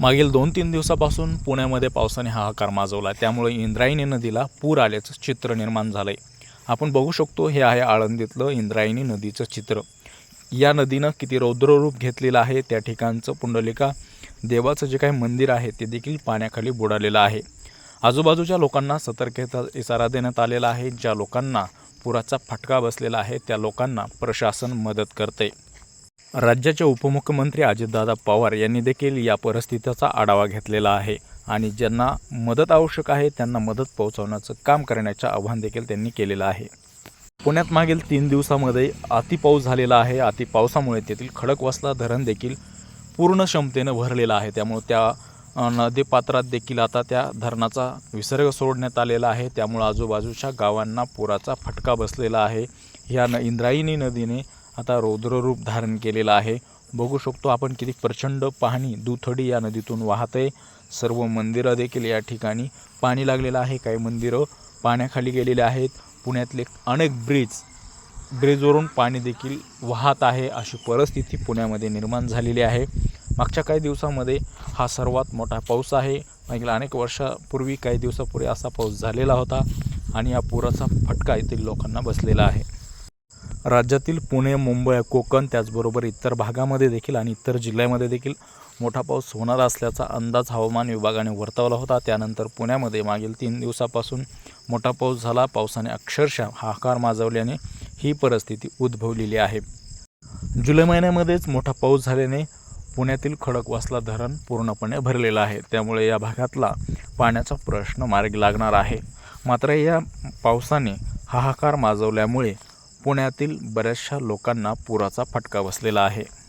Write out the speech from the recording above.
मागील दोन तीन दिवसापासून पुण्यामध्ये पावसाने हाहाकार माजवला. त्यामुळे इंद्रायणी नदीला पूर आल्याचं चित्र निर्माण झालं आहे आपण बघू शकतो हे आहे आळंदीतलं इंद्रायणी नदीचं चित्र. या नदीनं किती रौद्ररूप घेतलेलं आहे त्या ठिकाणचं पुंडलिका देवाचं जे काही मंदिर आहे ते देखील पाण्याखाली बुडालेलं आहे. आजूबाजूच्या लोकांना सतर्कता इशारा देण्यात आलेला आहे. ज्या लोकांना पुराचा फटका बसलेला आहे त्या लोकांना प्रशासन मदत करते राज्याचे उपमुख्यमंत्री अजितदादा पवार यांनी देखील या परिस्थितीचा आढावा घेतलेला आहे आणि ज्यांना मदत आवश्यक आहे त्यांना मदत पोहोचवण्याचं काम करण्याचं आव्हान देखील त्यांनी केलेलं आहे. पुण्यात मागील तीन दिवसामध्ये अतिपाऊस झालेला आहे. अतिपावसामुळे तेथील खडकवासला धरण देखील पूर्ण क्षमतेनं भरलेलं आहे. त्यामुळे त्या नदीपात्रात देखील आता त्या धरणाचा विसर्ग सोडण्यात आलेला आहे. त्यामुळे आजूबाजूच्या गावांना पुराचा फटका बसलेला आहे. ह्या न इंद्रायणी नदीने आता रौद्ररूप धारण केलेलं आहे. बघू शकतो आपण किती प्रचंड पाणी दुथडी या नदीतून वाहते. सर्व मंदिरं देखील या ठिकाणी पाणी लागलेलं आहे. काही मंदिरं पाण्याखाली गेलेली आहेत. पुण्यातले अनेक ब्रिज ब्रिजवरून पाणी देखील वाहत आहे अशी परिस्थिती पुण्यामध्ये निर्माण झालेली आहे. मागच्या काही दिवसामध्ये हा सर्वात मोठा पाऊस आहे. मागील अनेक वर्षापूर्वी काही दिवसापूर्वी असा पाऊस झालेला होता आणि या पुराचा फटका येथील लोकांना बसलेला आहे. राज्यातील पुणे मुंबई कोकण त्याचबरोबर इतर भागामध्ये देखील आणि इतर जिल्ह्यामध्ये देखील मोठा पाऊस होणार असल्याचा अंदाज हवामान विभागाने वर्तवला होता. त्यानंतर पुण्यामध्ये मागील तीन दिवसापासून मोठा पाऊस झाला. पावसाने अक्षरशः हाकार माजवल्याने ही परिस्थिती उद्भवलेली आहे. जुलै महिन्यामध्येच मोठा पाऊस झाल्याने पुण्यातील खडकवासला धरण पूर्णपणे भरलेलं आहे. त्यामुळे या भागातला पाण्याचा प्रश्न मार्गी लागणार आहे. मात्र या पावसाने हाहाकार माजवल्यामुळे पुण्यातील बऱ्याचशा लोकांना पुराचा फटका बसलेला आहे.